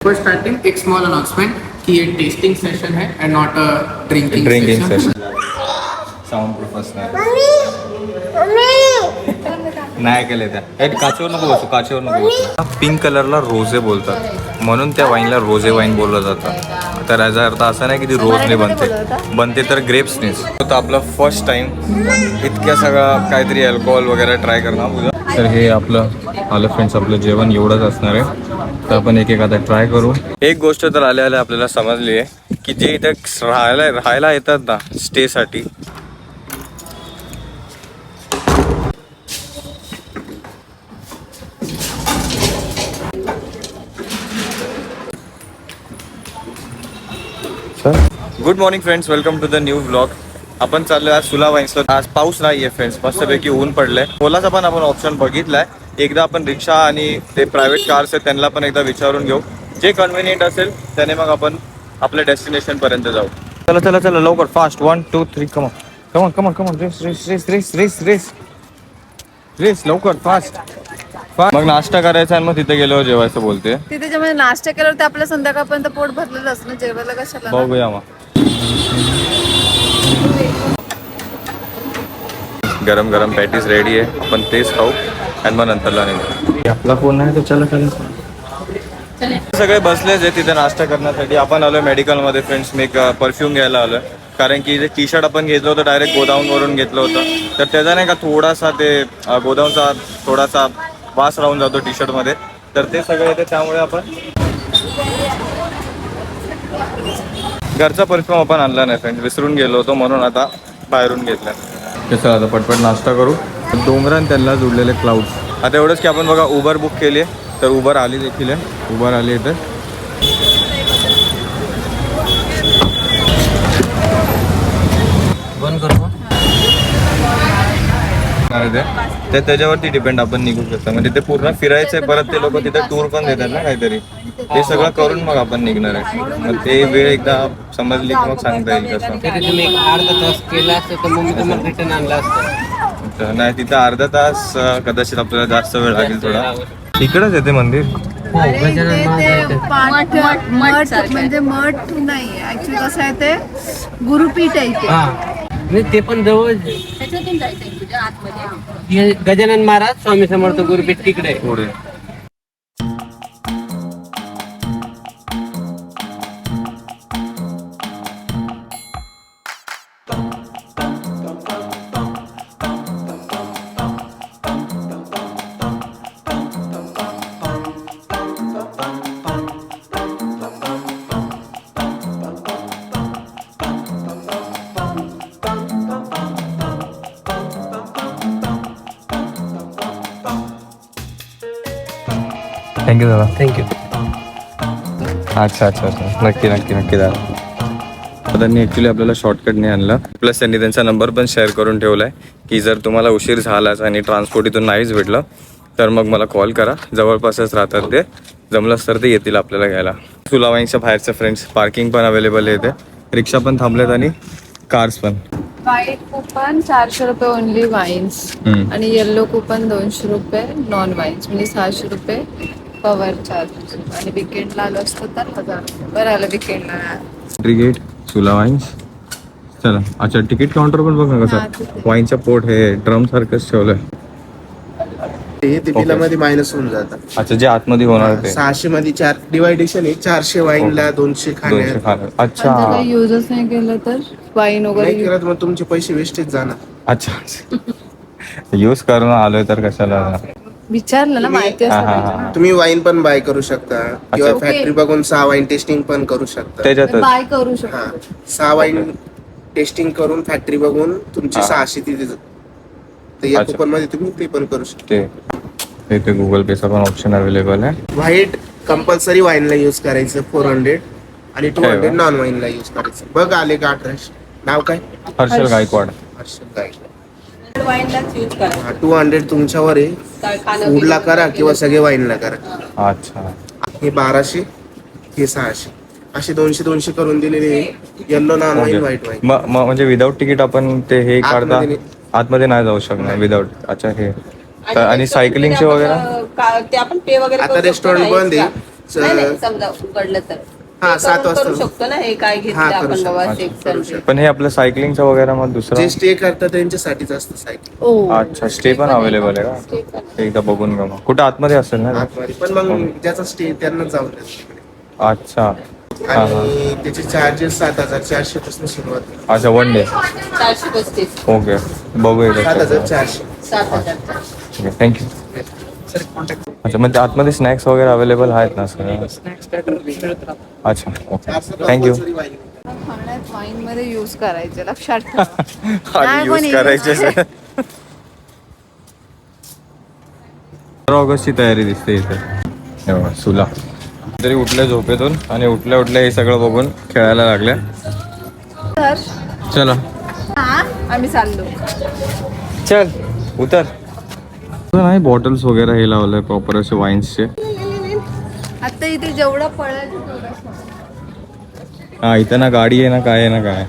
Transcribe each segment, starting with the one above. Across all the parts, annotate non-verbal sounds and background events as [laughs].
Before starting, एक small announcement कि ये tasting session है and not a drinking, drinking session. Session sound professional नाही केले त्या. ए, काचेवर नको बसू काचेवर नको बसू. पिंक कलरला रोजे बोलतात. म्हणून त्या वाईनला रोजे वाईन बोललं जातं. तर याचा अर्थ असा नाही की ती रोजने बनते. बनते तर ग्रेप्सनेच तर आपलं फर्स्ट टाइम इतक्या सगळं काहीतरी अल्कोहोल वगैरे ट्राय करणार. उद्या तर हे आपलं आलं फ्रेंड्स आपलं जेवण एवढंच असणार आहे. तर आपण एक एक आता ट्राय करू. एक गोष्ट तर आल्या आल्या आपल्याला समजली आहे की जे इथे राहायला राहायला येतात ना स्टेसाठी good morning friends welcome to the new blog आपण चाललोय आज सुला वाईन्सला आज पाऊस नाहीये फ्रेंड्स मस्तपैकी ऊन पडलंय. ओलाचा पण आपण ऑप्शन बघितलाय. एकदा आपण रिक्षा आणि ते प्रायव्हेट कार्स आहेत त्यांना पण एकदा विचारून घेऊ. जे कन्व्हिनियंट असेल त्याने मग आपण आपल्या डेस्टिनेशन पर्यंत जाऊ. चला चला चला लवकर. Fast one two three come on come on come on come on race race race race race race race लवकर. फास्ट मग नाश्ता करायचा आणि मग तिथे गेल्यावर जेवायचं बोलते. तिथे जेव्हा नाश्ता केल्यावर आपल्या संध्याकाळपर्यंत पोट भरलेलं असतं ना जेवायला कशाला? बघूया मग. गरम गरम पॅटीस रेडी आहे. आपण तेच खाऊ आणि मग नंतरला निघू. आपला फोन आहे चला चला सगळे बसलेच आहे तिथे नाश्ता करण्यासाठी. आपण आलोय मेडिकलमध्ये फ्रेंड्स मी एक परफ्यूम घ्यायला आलोय. कारण की जे टी शर्ट आपण घेतलं होतं डायरेक्ट गोदावूनवरून घेतलं होतं. तर त्याचा नाही का थोडासा ते अ, गोदावूनचा थोडासा वास राहून जातो टी शर्टमध्ये तर ते सगळं येते त्यामुळे आपण घरचा परफ्यूम आपण आणला नाही फ्रेंड विसरून गेलो होतो म्हणून आता बाहेरून घेतला. तसं आता पटपट नाश्ता करू. डोंगरान त्यांना जुडलेले क्लाउड्स आता एवढंच की आपण बघा उबर बुक केली आहे तर उबर आली देखील आहे. उबर आली इथे. बंद करू. अरे ते. ते त्याच्यावरती डिपेंड आपण निघू शकतो. म्हणजे ते पूर्ण फिरायचंय परत ते लोक तिथे टूर पण देतात ना काहीतरी. ते सगळं करून मग आपण निघणार आहे. मग ते वेळ एकदा समजली की मग सांगता येईल कसं नाही तिथं अर्धा तास कदाचित आपल्याला जास्त वेळ लागेल थोडा. इकडंच येते मंदिर. पाठ- मठ म्हणजे मठ नाही. ऍक्च्युली कसं आहे ते गुरुपीठ आहे हा. ते पण जवळ. हे गजानन महाराज स्वामी समर्थ गुरुपीठ तिकडे. पुढे. थँक्यू अच्छा अच्छा अच्छा. नक्की नक्की नक्की दादा त्यांनी ॲक्च्युली आपल्याला शॉर्टकट नाही आणलं. प्लस त्यांनी त्यांचा नंबर पण शेअर करून ठेवला आहे की जर तुम्हाला उशीर झालाच आणि ट्रान्सपोर्ट इथून नाहीच भेटलं तर मग मला कॉल करा. जवळपासच राहतात ते. जमलंच तर ते येतील आपल्याला घ्यायला. सुलावाईंच्या बाहेरचे फ्रेंड्स पार्किंग पण अवेलेबल आहे इथे. रिक्षा पण थांबल्यात आणि कार्स पण. व्हाईट कुपन चारशे रुपये ओनली वाईन्स. आणि येल्लो कुपन दोनशे रुपये नॉन वाईन्स म्हणजे सहाशे रुपये. आणि विकेंडला आलो असतो तर हजार. बरं आलं विकेंडला चला अच्छा तिकीट काउंटर पण बघ ना कसं. वाईनचं पोट हे ड्रम सारखंच ठेवलंय. ते बिलामध्ये मायनस होऊन जातात अच्छा जे आतमध्ये होणार ते. सहाशे मध्ये चार डिवायडेशन आहे चारशे वाईनला दोनशे दोनशे खाण्या. खाणार अच्छा युजच नाही केलं तर वाईन वगैरे मग तुमचे पैसे वेस्टेज जाणार. अच्छा यूज करून आलोय तर कशाला? विचारलं ना माहिती असं पाहिजे. ना. तुम्ही वाईन पण बाय करू शकता. किंवा. फॅक्टरी बघून सहा वाईन टेस्टिंग पण करू शकता. त्याच्यातच. बाय करू शकतो. सहा वाईन टेस्टिंग करून फॅक्टरी बघून तुमची हा. सहाशे तिथे तर या अच्छा. कुपनमध्ये तुम्ही ते पण करू शकता. ते इथे गुगल पेचा पण ऑप्शन अवेलेबल आहे. व्हाईट कंपल्सरी वाईनला यूज करायचं फोर हंड्रेड आणि टू काय हंड्रेड बा? नॉन वाईनला यूज करायचं. बघ आले का अठराशे. नाव काय? हर्षल गायकवाड. हर्षद गायकवाड. टू हंड्रेड तुमच्यावर आहे. फूडला करा किंवा सगळे वाईनला करा. अच्छा. हे बाराशे हे सहाशे. असे दोनशे दोनशे करून दिलेले yellow non wine white wine म- म- म्हणजे विदाऊट तिकीट आपण ते हे काढता आतमध्ये आतमध्ये नाही जाऊ शकणार विदाऊट अच्छा हे. तर आणि सायकलिंगचे वगैरे? ते आपण पे वगैरे आता करू शकतो रेस्टॉरंट बंद आहे. extra. नाही नाही समजा उघडलं तर. हा, ते सात वाजता. शकतो ना हे काय घेतलं हा, करू आपण शकतो. बाबा अच्छा, सेक्शन शकतो. पण हे आपलं सायकलिंगचं वगैरे मग दुसरं? जे स्टे करतात त्यांच्यासाठीच असतं सायकल हो. अच्छा स्टे पण अवेलेबल आहे का. एकदा बघून घ्या मग. कुठं आतमध्ये असेल ना? आतमध्ये. पण मग ज्याचा स्टे त्यांना जाऊन देतात तिकडे. अच्छा. हा हा. आणि त्याचे चार्जेस सात हजार चारशे पासून सुरुवात आहे. अच्छा वन डे चारशे पस्तीस. ओके बघू सात हजार एकदा चारशे. सात हजार थँक्यू अच्छा म्हणजे आतमध्ये स्नॅक्स वगैरे अवेलेबल आहेत ना सगळं अच्छा ओके थँक्यू. खाण्यात वाईन मध्ये युज करायचे लक्षात ठेवा. [laughs] आणि नाही यूज कोणी करायचे use पंधरा ऑगस्टची तयारी दिसते इथे. हे बघा, सुला. तरी उठले झोपेतून आणि उठल्या उठल्या हे सगळं बघून खेळायला लागले. तर चला. हा आम्ही चाललो. चल उतर. नाही बॉटल्स वगैरे हे लावलंय प्रॉपर असे वाईन्सचे आता इथे जेवढं तेवढं हा इथं ना गाडी आहे ना काय आहे ना काय.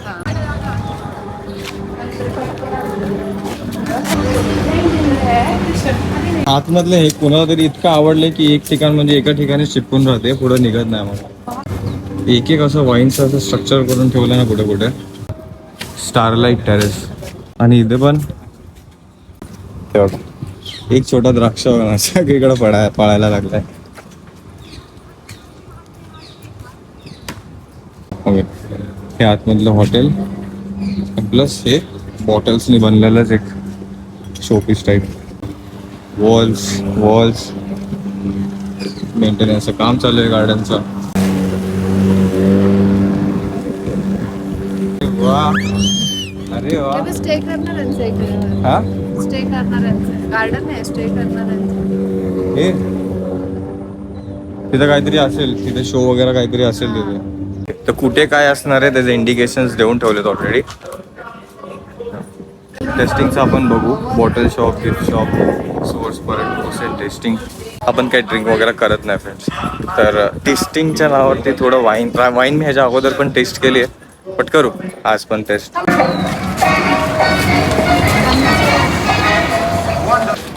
आतमधलं हे कोणाला तरी इतकं आवडलंय की एक ठिकाण म्हणजे एका ठिकाणी चिपकून राहते पुढे निघत नाही मग एक एक असं वाईनचं असं स्ट्रक्चर करून ठेवलं ना कुठे कुठे. स्टारलाईट टेरेस आणि इथे पण. एक छोटा द्राक्ष सगळीकडे पडाय पळायला लागलाय. ओके हे आतमधलं हॉटेल प्लस हे बॉटल्सनी बनलेलंच एक शोपीस टाईप वॉल्स वॉल्स मेंटेनन्सचं काम चालू आहे गार्डनचं अरे वा स्टे हा? स्टे करणाऱ्यांचं गार्डन आहे स्टे करणाऱ्यांचं हे? तिथं काहीतरी असेल तिथे शो वगैरे काहीतरी असेल तिथे. तर कुठे काय असणार आहे त्याचे इंडिकेशन देऊन ठेवलेत ऑलरेडी टेस्टिंगचं आपण बघू. Bottle shop gift shop source पर्यंत टेस्टिंग आपण काही ड्रिंक वगैरे करत नाही फ्रेंड्स तर टेस्टिंगच्या नावावरती थोडं वाईन वाईन मी ह्याच्या अगोदर पण टेस्ट केली आहे बट करू आज पण टेस्ट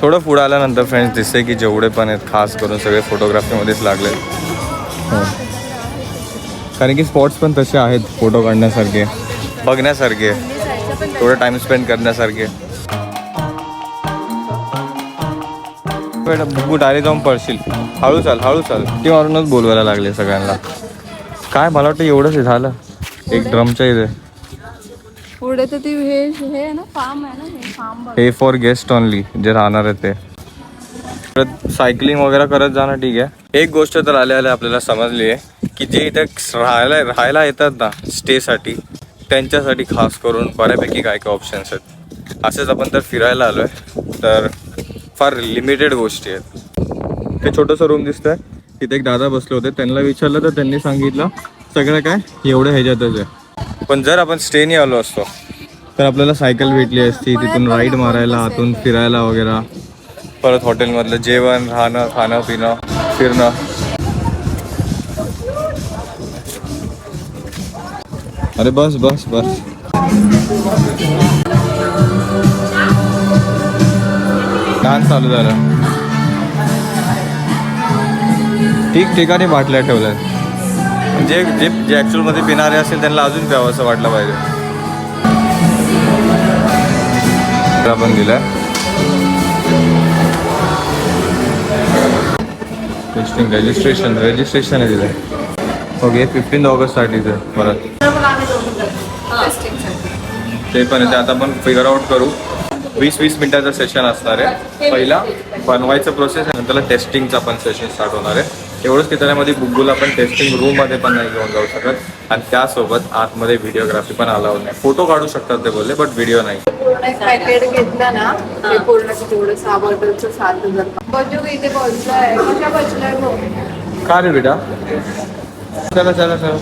थोडं पुढं आल्यानंतर फ्रेंड्स दिसते की जेवढे पण आहेत खास करून सगळे फोटोग्राफीमध्येच लागले. हो. कारण की स्पॉट्स पण तसे आहेत फोटो काढण्यासारखे बघण्यासारखे थोडं टाइम स्पेंड करण्यासारखे. बुकू डायरेक्ट जाऊन पडशील हळू चाल हळू चाल. ती मारूनच बोलवायला लागले सगळ्यांना. काय मला वाटतं एवढंच झालं. एक ड्रमच्या इथे. पुढे तर ती हे हे ना फार्म आहे ना हे फॉर गेस्ट ओनली जे राहणार आहे ते. परत सायकलिंग वगैरे करत जाणं ठीक आहे. एक गोष्ट तर आल्या आल्या आपल्याला समजली आहे की जे इथे राहायला राहायला येतात ना स्टेसाठी त्यांच्यासाठी खास करून बऱ्यापैकी काय काय ऑप्शन्स आहेत. असेच आपण तर फिरायला आलो आहे तर फार लिमिटेड गोष्टी आहेत. ते छोटंसं रूम दिसतं आहे तिथे एक दादा बसले होते. त्यांना विचारलं तर त्यांनी सांगितलं सगळं काय एवढं ह्याच्यातच आहे. पण जर आपण स्टेनी आलो असतो तर आपल्याला सायकल भेटली असती तिथून राईड मारायला आतून फिरायला वगैरे. परत हॉटेलमधलं जेवण राहणं खाणं पिणं फिरणं. अरे बस बस बस. डान्स चालू झालं. ठिकठिकाणी बाटल्या ठेवल्या जे जे जे ॲक्च्युअलमध्ये पिणारे असेल त्यांना अजून प्यावं असं वाटलं पाहिजे. तर पण दिला टेस्टिंग रजिस्ट्रेशन रजिस्ट्रेशन आहे तिथे. ओके फिफ्टीन ऑगस्टसाठी परत. ते पण आहे ते आता आपण फिगर आउट करू. वीस वीस मिनिटाचं सेशन असणार आहे. पहिला बनवायचं प्रोसेस आणि त्याला टेस्टिंगचा पण सेशन स्टार्ट होणार आहे. एवढंच की त्याच्यामध्ये बुग्गूला पण टेस्टिंग रूममध्ये पण नाही घेऊन जाऊ शकत. आणि त्यासोबत आतमध्ये व्हिडिओग्राफी पण अलाउड नाही. फोटो काढू शकतात ते बोलले बट व्हिडिओ नाही. पूर्ण पॅकेट घेतलं ना ते पूर्ण तेवढं सहा बॉटलचं सात हजार बजू इथे पोहोचलाय कशा बसलाय भाऊ का रे बेटा चला चला चला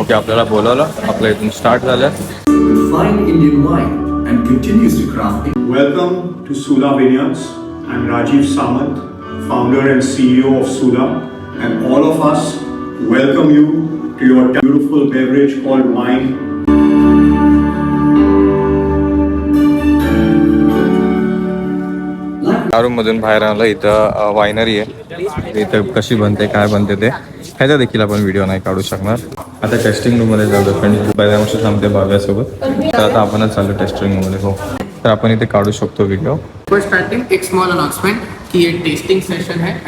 ओके आपल्याला बोलवलं आपलं इथून स्टार्ट झालं Fine Indian wine and continues to craft it. Welcome to Sula Vineyards. I'm Rajiv Samant, founder and CEO of Sula, and all of us welcome you to your beautiful beverage called wine. Like room मधून बाहेर आलं इथं winery आहे. इथं कशी बनते काय बनते ते ह्याचा देखील आपण व्हिडिओ नाही काढू शकणार. आता टेस्टिंग रूममध्ये जाऊ फ्रेंड बऱ्या वर्ष थांबते बाव्यासोबत तर आता आपणच चालू टेस्टिंग रूममध्ये हो. तर आपण इथे काढू शकतो व्हिडिओ starting एक small announcement कि ये tasting session है. [laughs]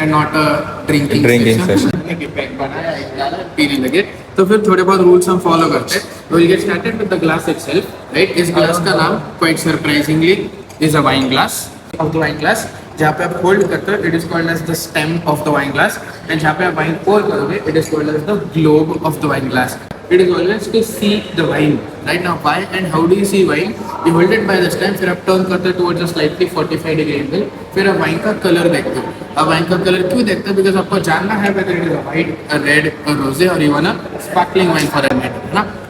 एक पैक बनाया एक डाला पीने लगे. तो फिर थोड़े बहुत रूल्स हम फॉलो करते हैं. Will get started with the glass itself right is glass का नाम quite surprisingly is a wine glass of the wine glass जहाँ पे आप होल्ड करते हो it is called as the stem of the wine glass and जहाँ पे आप वाइन पोर करोगे it is called as the globe of the wine glass it is always to see the wine right now why and how do you see wine you hold it by this time फिर आप turn करते हो towards a slightly 45 degree angle फिर आप wine का colour देखते हो अब वाइन का कलर क्यों देखते हो बिकॉज़ आपको जानना है whether it is a white a red a rosé or even a sparkling wine for a night है ना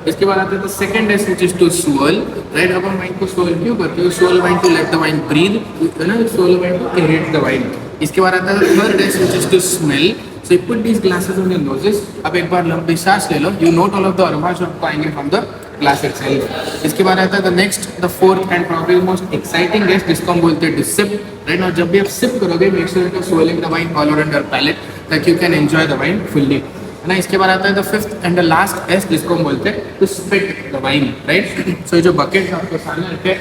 इसके बाद आते हैं तो सेकंड है स्विच टू स्वल राइट अपन माइंड को स्वल क्यों करते हो? Swirl mind to let the mind breathe है ना? Swirl mind to aerate the mind इसके बाद आता है थर्ड है switch to smell so you put these glasses on your noses अब एक बार लंबी सांस ले low. You note all of the aromas of पाइंग from the glass itself इसके बाद आता है the next the fourth and problem most exciting guest जिसको हम बोलते हैं सिप राइट नाउ जब भी आप सिप करोगे make sure you can the wine all over your palate that you can enjoy the wine fully है ना? इसके बाद आता है the fifth and the last is जिसको हम बोलते हैं to spit the wine right so ये जो बकेट आपके सामने रखे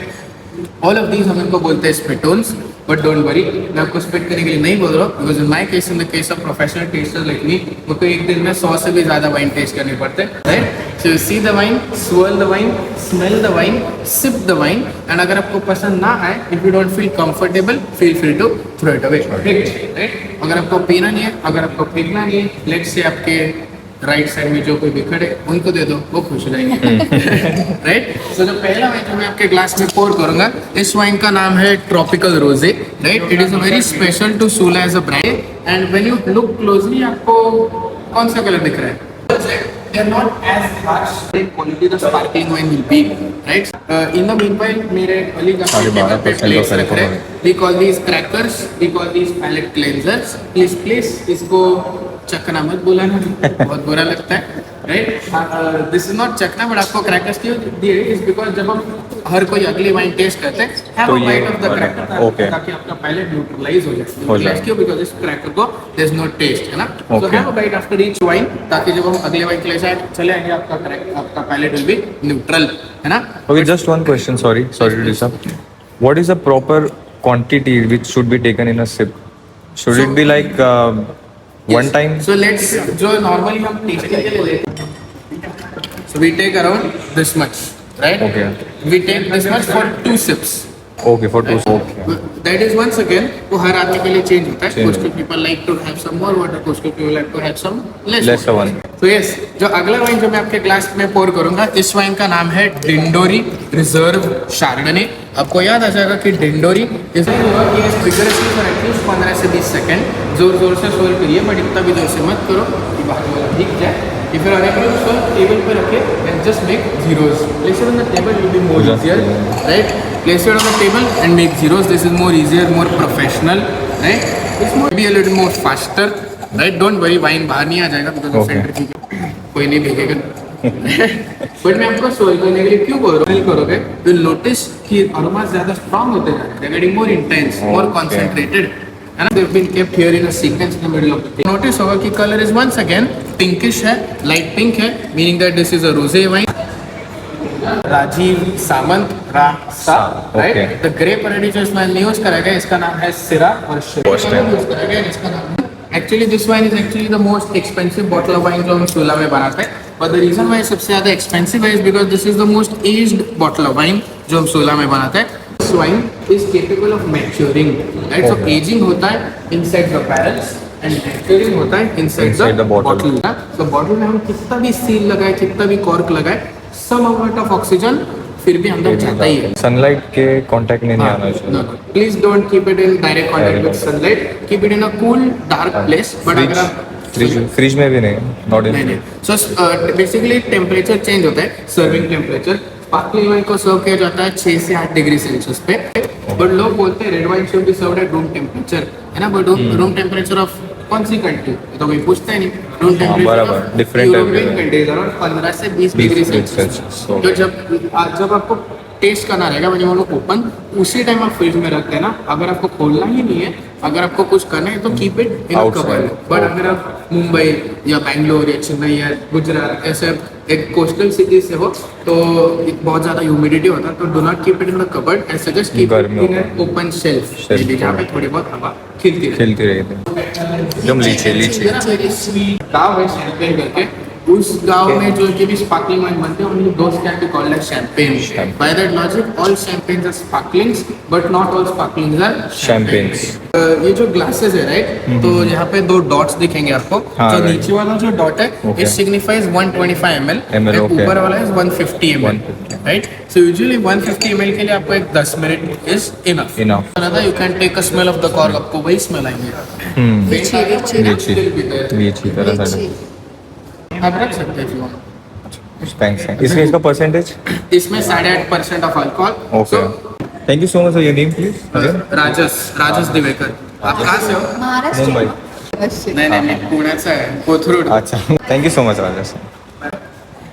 ऑल ऑफ दीज हम इनको बोलते हैं स्पिटोन्स बट डोंट वरी मैं आपको स्पिट करने के लिए नहीं बोल रहा हूँ because in my case in the case of professional taster like me मुझको एक दिन में सौ से भी ज़्यादा वाइन टेस्ट करने पड़ते हैं right so see the wine swirl the wine smell the wine sip the wine and अगर आपको पसंद ना आए if you don't feel comfortable feel free to throw it away right अगर आपको पीना नहीं है अगर आपको फेंकना नहीं है लेट से आपके राइट साइड में जो कोई भी उनको दे दो वो खुश रहेंगे राइट सो जो पहला वाइन मैं आपके ग्लास में पोर करूँगा इस वाइन का नाम है tropical rosé right it is a very special to Sula as a brand and when you look closely आपको कौन सा कलर दिख रहा है? मेरे चखना मत बुलाना बहुत बुरा लगता है राइट दिस इज़ नॉट चखना बट आपको क्रैकर्स क्यों दिए इज़ बिकॉज़ जब हम हर कोई अगली वाइन टेस्ट करते हैं तो a ये bite of the वाला, ताकि आपका पैलेट न्यूट्रलाइज हो जाए। हो क्यों? बिकॉज़ इस क्रैकर को देयर इज़ नो टेस्ट है ना? So have a bite after each wine ताकि जब हम अगले वाइन के लिए शायद चले आएँगे आपका crack- आपका पैलेट विल बी न्यूट्रल है ना? Okay, just one question. Sorry, sorry to disturb. What is the proper quantity which should be taken in a sip? Should it be like one time so let's जो normally हम testing के लिए लेते हैं so we take around this much right okay we take this much for two sips okay for two okay that is once again वो हर आदमी के लिए चेंज होता है। कुछ people like to have some more water कुछ people like to have some less less one so yes जो अगला वाइन जो मैं आपके ग्लास में पोर करूँगा इस वाइन का नाम है डिंडोरी रिज़र्व शार्डोनी आपको याद आ जाएगा कि डिंडोरी इसमें होगा कि इस फिगर से एटलीस्ट पंद्रह से बीस सेकेंड ज़ोर ज़ोर से सोल करिए बट इतना भी ज़ोर से मत करो कि बाहर वाला दिख जाए। फिर उसको टेबल रखे and just make zeros on the table will be more easier right on the table and make zeros this is more easier more professional right it's more be a little more faster right don't worry wine बाहर नहीं आ जाएगा because of centre कोई नहीं भेजेगा but मैं आपको soul करने के लिए क्यों बोल रहा हूँ करोगे विल नोटिस कि अरोमा ज्यादा स्ट्रांग होते जा रहे हैं getting more intense more Okay. Concentrated है ना they've been kept here in a sequence in the middle of the thing. Notice होगा कि color is once again pinkish है light pink है meaning that this is a rosé wine Rajeev Samant रा सा right Okay. The grape variety जो इसमें use करा गया इसका नाम है सिरा और First time. यूज करा गया इसका नाम actually this wine is actually the most expensive bottle of wine जो हम सोला में बनाते हैं और द रीजन वाई सबसे ज़्यादा एक्सपेंसिव है is because this is the most aged bottle of wine जो हम सोला में बनाते हैं this wine is capable of maturing right so. Ageing होता है inside the barrels and maturing होता है inside Inside the the bottle. Bottle तो बॉटल में हम कितना भी सील लगाए कितना भी कॉर्क लगाए सम अमाउंट ऑफ़ ऑक्सीजन फिर भी अंदर जाता ही है। सनलाइट के कांटेक्ट में नहीं आना चाहिए। keep it in direct contact with Direct sunlight. Keep it in a cool, dark place. But fridge अगर आप फ्रिज फ्रिज में भी नहीं नॉट इन नहीं सो बेसिकली टेम्परेचर चेंज होता है सर्विंग टेम्परेचर स्पार्कलिंग वाइन को सर्व किया जाता है 6 से 8 डिग्री सेल्सियस पे. बट लोग बोलते हैं red wine should be served at room temperature है ना? बट रूम टेम्परेचर ऑफ़ कौन सी कंट्री तो कोई पूछता है नहीं। बराबर, different यूरोपियन कंट्रीज़ अराउंड 15 से 20 20 डिग्री सेल्सियस तो जब जब आपको टेस्ट करना रहेगा want to open उसी टाइम आप फ्रिज में रखते हैं ना अगर आपको खोलना ही नहीं है अगर आपको कुछ करना है तो keep it in cover but अगर आप मुंबई या बैंगलोर या चेन्नई या गुजरात ऐसे एक कोस्टल सिटी से हो तो बहुत ज़्यादा ह्यूमिडिटी होता है तो do not keep it in the cupboard ऐसे just keep it in open shelf जहाँ पे थोड़ी बहुत हवा खिलती रहे खेलती रही थी एकदम लीची लीची। गाँव है शैम्पेन करके? उस गांव में जो कि भी स्पार्कलिंग वाइन बनते हैं उनकी दोस्त क्या के called champagne by that logic all champagnes are sparklings but not all sparklings are champagnes ये जो ग्लासेस है राइट तो यहाँ पे दो डॉट्स दिखेंगे आपको. हाँ, जो right. नीचे वाला जो डॉट है. It signifies 125 ml. okay. ऊपर वाला is 150 ml 150. Right so usually 150 ml के लिए आपको एक 10 minute is enough Enough. You can take a smell of the cork आपको वही स्मेल आएंगे। हम्म लीची लीची। ना लीची लीची। तरह आप रख सकते हैं want. थैंक्स इसका इसका परसेंटेज इसमें साढ़े आठ percent of alcohol okay thank you so much your name please Rajas Rajas Divekar आप कहाँ से हो? महाराष्ट्र. मुंबई. नाही नाही मी पुण्याचा आहे कोथरूड. अच्छा. थँक्यू सो मच राजेश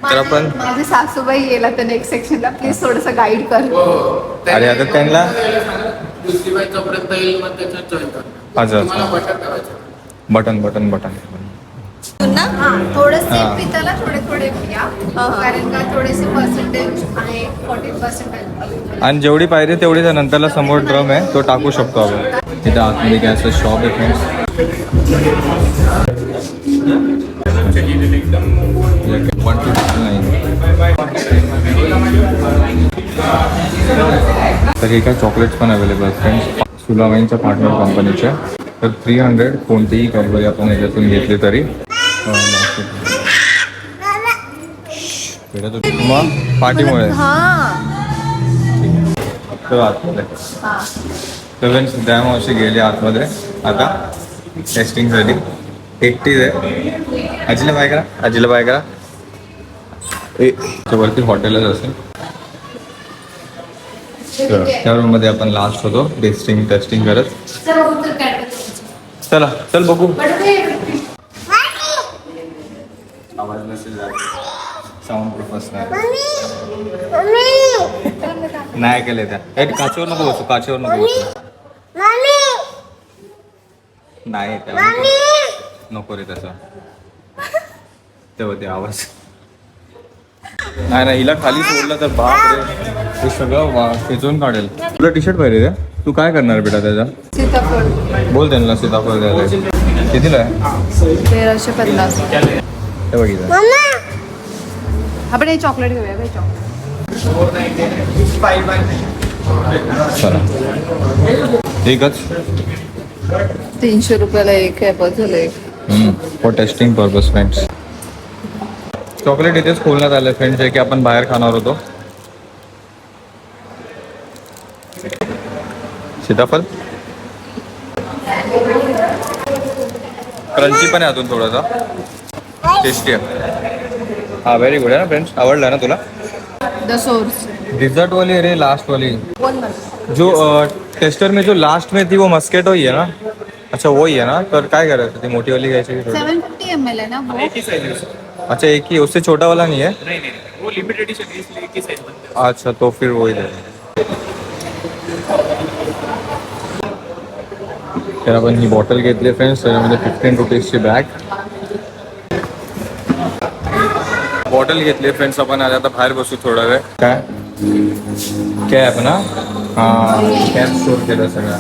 तर आपण माझी सासूबाई गेला तर नेक्स्ट सेक्शनला प्लीज थोडस गाईड कर. अरे आता त्यांना दुसरी बाई जोपर्यंत येईल मग त्याच्यात जॉईन कर. अच्छा बटन बटन बटन. थोडंसे हा. पिताला थोडे थोडे घ्या कारण का थोडेसे पर्सेंटेज आहे फोर्टी पर्सेंटेज आणि जेवढी पाहिजे तेवढी त्या नंतरला समोर ड्रम आहे तो टाकू शकतो आपण. तिथे आतमध्ये गॅसचं शॉप आहे फ्रेंड्स वन टू तर हे काय चॉकलेट्स पण अवेलेबल आहेत फ्रेंड्स सुलावाईनच्या पार्टनर कंपनीच्या तर थ्री हंड्रेड कोणतीही कंपनी आपण याच्यातून घेतली तरी. भेटत होती. मग पाठीमुळे. हा. तर आतमध्ये. सेवन द्या मावशी गेली आतमध्ये. आता टेस्टिंगसाठी एकटीच आहे. आजीला बाय करा. आजीला बाय करा. वरती हॉटेलच असेल. तर त्या रूममध्ये आपण लास्ट होतो. टेस्टिंग टेस्टिंग करत. चला चल बघू. आवाज नसेल साऊंड प्रूफ असणार. नाही केले त्या. काचेवर नको बसू काचेवर नको बसू. नाही नको. रे तसं तेव्हा ते आवाज. नाही नाही हिला खाली सोडलं तर बाप रे. हे सगळं वा खेचून काढेल. तुला टी शर्ट पाहिजे त्या तू काय करणार बेटा त्याचा? बोल त्यांना सीताफळ द्यायला. कितीला आहे? तेराशे पन्नास. हे बघितलं आपण हे चॉकलेट घेऊया हे चॉकलेट चला. एकच. तीनशे रुपयाला एक आहे बदल एक. For testing purpose friends chocolate इथेच खोलण्यात आलं फ्रेंड्स जे की आपण बाहेर खाणार होतो. सीताफळ क्रंची पण आहे अजून थोडासा. टेस्टी आहे. हा व्हेरी गुड आहे ना फ्रेंड्स आवडला ना तुला? द सोर्स डिजर्ट वाली है रे लास्ट वाली. जो टेस्टर में जो लास्ट में थी वो मस्केटो ही है ना? अच्छा वही है ना? तर काय करायचं? ती मोठी वाली घ्यायची? सेवन फिफ्टी एम एल आहे ना वो अच्छा एक ही उससे छोटा वाला नहीं है? नहीं नहीं वो लिमिटेड एडिशन है इसलिए एक ही साइज बनते अच्छा तो फिर वही दे. तर आपण ही बॉटल घेतली फ्रेंड्स त्याच्यामध्ये फिफ्टीन रुपीजची बॅग बॉटल घेतली. फ्रेंड्स आपण आता बाहेर बसू थोडा वेळ. काय? कॅब ना हा? कॅब स्टोर केलं सगळं.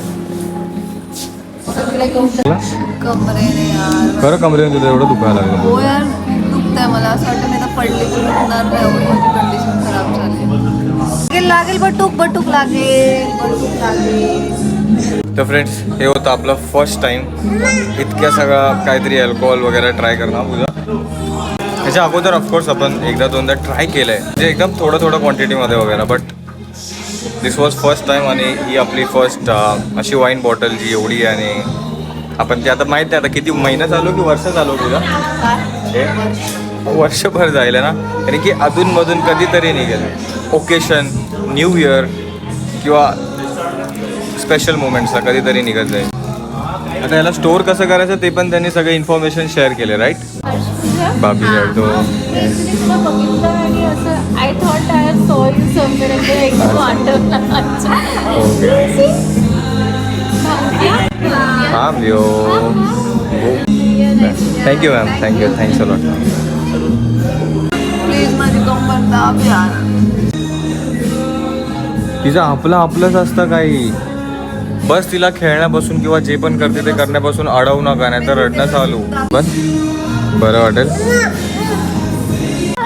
खरं कमरेने तुझं एवढं दुखायला लागलं. हो मला. असं वाटतं मी आता पडली की दुखणार नाही. एवढी माझी कंडिशन खराब झाली. लागेल बटूक बटूक लागेल बटूक लागेल. तर फ्रेंड्स हे होतं आपलं फर्स्ट टाइम इतक्या सगळा काहीतरी अल्कोहोल वगैरे ट्राय करणं तुझं त्याच्या अगोदर ऑफकोर्स आपण एकदा दोनदा ट्राय केलं आहे जे एकदम थोडं थोडं क्वांटिटीमध्ये वगैरे but this was first time आणि ही आपली फर्स्ट uh, अशी वाईन बॉटल जी एवढी आणि आपण ते आता माहीत नाही आता किती महिना चालू की वर्ष चालू तुझा? वर्षभर जाईल ना? आणि की अधूनमधून कधीतरी निघेल. ओकेशन न्यू इयर किंवा स्पेशल मुमेंट्सला कधीतरी निघत जाईल. आता याला स्टोअर कसं करायचं ते पण त्यांनी सगळे इन्फॉर्मेशन शेअर केले राईट बाबी बघितलं आणि असं I thought I have saw you somewhere एकदम आठवलं अच्छा. ओके हा व्यो thank you ma'am thank you thanks a lot please माझी कंबर दाब यार. तिचं आपलं आपलंच असतं काही. बस तिला खेळण्यापासून किंवा जे पण करते ते करण्यापासून अडवू नका नाही तर रडणं चालू. बस. बरं वाटेल.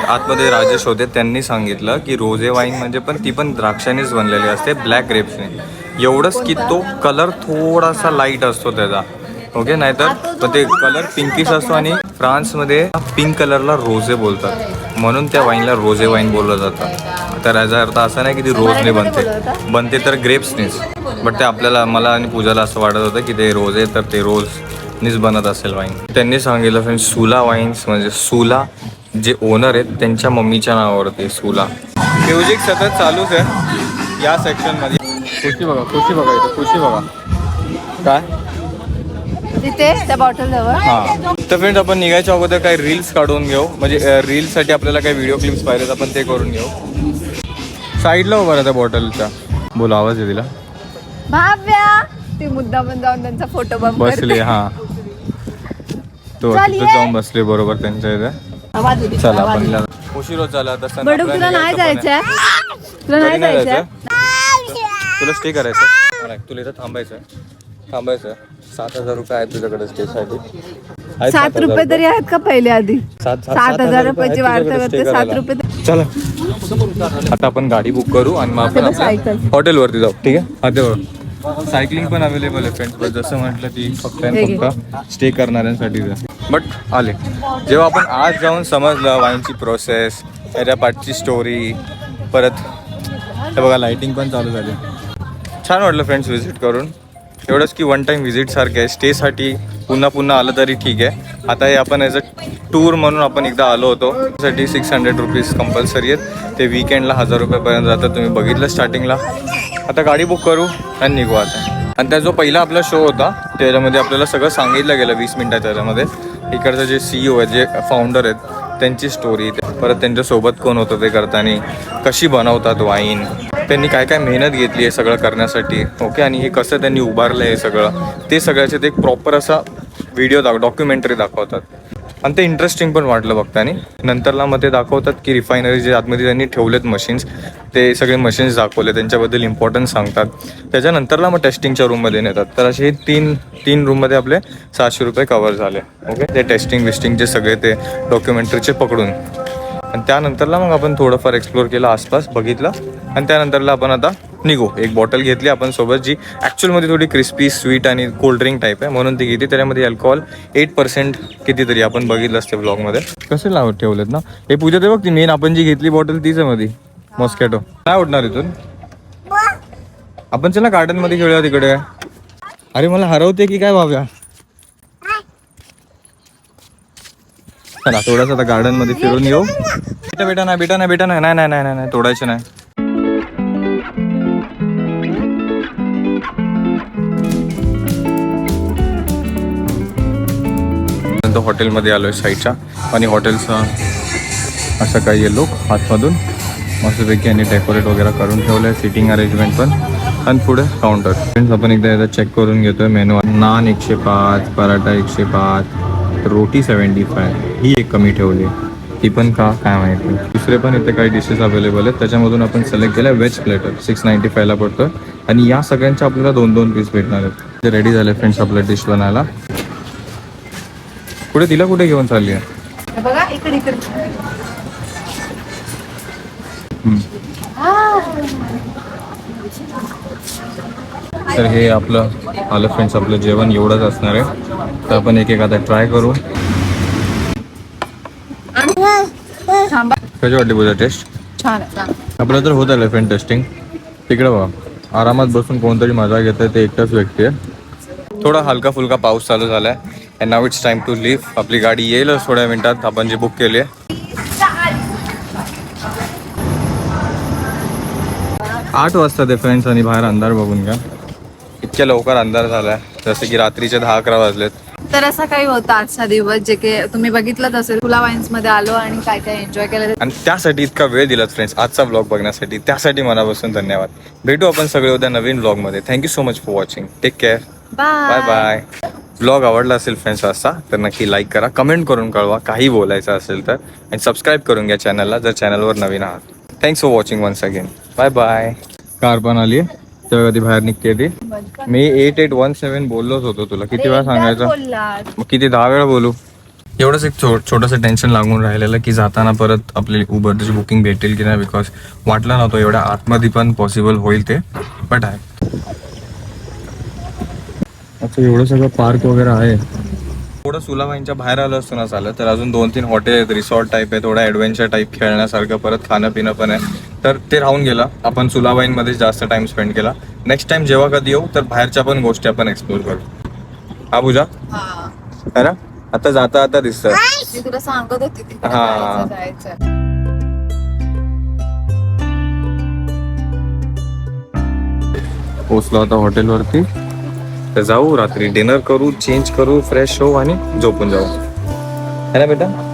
आतमध्ये राजेश होते त्यांनी सांगितलं की रोजे वाईन म्हणजे पण ती पण द्राक्षानेच बनलेली असते ब्लॅक ग्रेप्सने. एवढंच की तो कलर थोडासा लाइट असतो त्याचा. ओके नाहीतर पण ते कलर पिंकिश असतो आणि फ्रान्समध्ये पिंक कलरला रोजे बोलतात. म्हणून त्या वाईनला रोजे वाईन बोललं जातं. तर याचा अर्थ असा नाही की ती रोजने बनते. बनते तर ग्रेप्सनेच. बट ते आपल्याला मला आणि पूजाला असं वाटत होतं की ते रोज आहे तर ते रोज रोजनीच बनत असेल वाईन. त्यांनी सांगितलं फ्रेंड सुला वाईन्स म्हणजे सुला जे ओनर आहेत त्यांच्या मम्मीच्या नावावरती सुला. म्युझिक सतत चालूच आहे या सेक्शनमध्ये खुशी बघा खुशी बघा इथं खुशी बघा. काय? तिथे त्या बॉटल जवळ. हां. तर फ्रेंड्स आपण निघायच्या अगोदर काही रील्स काढून घेऊ. म्हणजे रील्ससाठी आपल्याला काही व्हिडिओ क्लिप्स पाहिजेत आपण ते करून घेऊ. साईडला उभा राहता बॉटलच्या बोल आवाज आहे तिला. भाव्या ती मुद्दा पण जाऊन त्यांचा फोटो बसले हा. तो चल तिथं. जाऊन बसले बरोबर त्यांच्या इथे. चला आपण उशीर होत झाला आता बडू तुला नाही. जायचंय? तुला नाही जायचंय? तुला स्टे करायचं तुला इथं थांबायचं थांबायचं सात हजार रुपये आहेत तुझ्याकडे स्टेसाठी आहेत सात रुपये तरी आहेत का पहिले आधी? सात हजार रुपयाची वाढता करते सात. रुपये चला. आता आपण गाडी बुक करू आणि मग आपण. हॉटेलवरती जाऊ. ठीक आहे? हॉटेलवर सायकलिंग पण अवेलेबल आहे फ्रेंड्स. पण जसं म्हटलं ती फक्त आणि. फक्त स्टे करणाऱ्यांसाठी बट आले. जेव्हा आपण आज जाऊन समजलं वाईनची प्रोसेस त्याच्या पाठची स्टोरी परत हे बघा लाइटिंग पण चालू झाली. छान वाटलं फ्रेंड्स व्हिजिट करून. एवढंच की वन टाईम व्हिजिटसारखं आहे. स्टेसाठी पुन्हा पुन्हा आलं तरी ठीक आहे. आता हे आपण ॲज अ टूर म्हणून आपण एकदा आलो होतो. त्यासाठी सिक्स हंड्रेड रुपीज कंपल्सरी आहेत. ते विकेंडला हजार रुपयापर्यंत जातं तुम्ही बघितलं स्टार्टिंगला आता गाडी बुक करू आणि निघू आता. आणि त्या जो पहिला आपला शो होता त्याच्यामध्ये आपल्याला सगळं सांगितलं गेलं वीस मिनटाच्या त्याच्यामध्ये. इकडचं जे सी ओ आहे जे फाउंडर आहेत त्यांची स्टोरी परत त्यांच्यासोबत कोण होतं ते करताना कशी बनवतात वाईन त्यांनी काय काय मेहनत घेतली आहे सगळं करण्यासाठी ओके आणि हे कसं त्यांनी उभारलं आहे सगळं ते सगळ्याचे ते एक प्रॉपर असा व्हिडिओ दाख डॉक्युमेंटरी दाखवतात. आणि ते इंटरेस्टिंग पण वाटलं बघतानी. नंतरला मग ते दाखवतात की रिफायनरी जे आतमध्ये त्यांनी ठेवलेत मशीन्स ते सगळे मशीन्स दाखवले. त्यांच्याबद्दल इम्पॉर्टन्स सांगतात. त्याच्यानंतरला मग टेस्टिंगच्या रूममध्ये नेतात. तर असे हे तीन तीन रूममध्ये आपले सहाशे रुपये कवर झाले. ओके ते टेस्टिंग विस्टिंगचे सगळे ते डॉक्युमेंटरीचे पकडून. आणि त्यानंतरला मग आपण थोडंफार एक्सप्लोर केलं आसपास बघितलं. आणि त्यानंतरला आपण आता निघू. एक बॉटल घेतली आपण सोबत जी ॲक्च्युअलमध्ये थोडी क्रिस्पी स्वीट आणि कोल्ड ड्रिंक टाईप आहे. म्हणून ती घेतली. त्याच्यामध्ये अल्कोहोल एट पर्सेंट कितीतरी आपण बघितलं असते ब्लॉगमध्ये कसे लावत ठेवलेत ना? हे पूजा ते बघ ती मेन आपण जी घेतली बॉटल तीच आहे मध्ये मॉस्कॅटो काय उठणार इथून? आपण चला गार्डनमध्ये खेळूया तिकडे. अरे मला हरवते की काय भाव्या? चला थोडंसं आता गार्डनमध्ये फिरून येऊ. बेटा बेटा नाही बेटा नाही बेटा ना नाही नाही नाही नाही, नाही तोडायचं नाही. नंतर हॉटेलमध्ये आहे साईडच्या आणि हॉटेलचा असं काही आहे लोक आतमधून. मस्तपैकी यांनी डेकोरेट वगैरे करून ठेवलं आहे सिटिंग अरेंजमेंट पण. आणि पुढे काउंटर फ्रेंड्स आपण एकदा याचा चेक करून घेतो आहे मेनू नान एकशे पाच पराठा एकशे पाच रोटी सेवन्टी फाय ही एक कमी ठेवली. आहे. ती पण का? काय माहिती. दुसरे पण इथे काही डिशेस अवेलेबल आहेत. त्याच्यामधून आपण सिलेक्ट केलं व्हेज प्लेटर सिक्स नाईन्टी फायला पडतोय. आणि या सगळ्यांच्या आपल्याला दोन दोन पीस भेटणार आहेत. ते रेडी झाले फ्रेंड्स आपलं डिश बनायला. पुढे तिला कुठे घेऊन चालली आहे? बघा इकडे इकडे. तर हे आपलं आलं फ्रेंड्स आपलं जेवण एवढंच असणार आहे. तर आपण एक एक आता ट्राय करू. थांबा. कशी वाटली पूजा टेस्ट छान आहे. आपलं तर होत आलं फ्रेंड टेस्टिंग तिकडे बघा आरामात बसून कोणतरी मजा घेत आहे ते एकटाच व्यक्ती आहे. थोडा हलका फुलका पाऊस चालू झाला आहे and now it's time to leave आपली गाडी येईलच थोड्या मिनिटात. आपण जी बुक केली आहे. आठ वाजता ते फ्रेंड्स आणि बाहेर अंधार बघून घ्या. इतक्या लवकर अंधार झालाय. जसे की रात्रीचे दहा अकरा वाजलेत. तर असा काही होता आजचा दिवस जे की तुम्ही बघितलंच असेल तुला वाईन्समध्ये आलो आणि काय काय एन्जॉय केलं आणि त्यासाठी इतका वेळ दिलात फ्रेंड्स आजचा ब्लॉग बघण्यासाठी. त्यासाठी मनापासून धन्यवाद. भेटू आपण सगळे उद्या नवीन ब्लॉगमध्ये thank you so much for watching take care bye bye blog आवडला असेल फ्रेंड्स असा तर नक्की लाईक करा. कमेंट करून कळवा काही बोलायचं असेल तर. आणि सबस्क्राईब करून घ्या चॅनलला जर चॅनलवर नवीन आहात. Thanks for watching once again bye bye car पण आली तेव्हा कधी बाहेर निघते ती. मी एट एट वन सेवन बोललोच होतो तुला. किती वेळा सांगायचं? मग किती? दहा वेळा बोलू. एवढंच एक छो छोटंसं टेन्शन लागून राहिलेलं की जाताना परत आपली उबरची बुकिंग भेटेल की नाही? बिकॉज वाटलं नव्हतं एवढ्या आतमध्ये पण पॉसिबल होईल ते. बट आहे अच्छा एवढं सगळं पार्क वगैरे आहे. थोडं सुलाबाईंच्या बाहेर आलं असतं ना चालत तर अजून दोन तीन हॉटेल आहेत रिसॉर्ट टाईप आहे थोडं ॲडव्हेंचर टाईप खेळण्यासारखं परत खाणं पिणं पण आहे. तर ते राहून गेलं. आपण सुलाबाईंमध्ये जास्त टाइम स्पेंड केला. नेक्स्ट टाइम जेव्हा कधी येऊ तर बाहेरच्या पण गोष्टी आपण एक्सप्लोर करू. हा पूजा? हा. है ना? आता जाता आता दिसत मी तुला सांगत होती तिकडे हा. जायचं जायचं. पोचलो आता हॉटेलवरती तर जाऊ रात्री डिनर करू चेंज करू फ्रेश होऊ आणि झोपून जाऊ. है ना बेटा?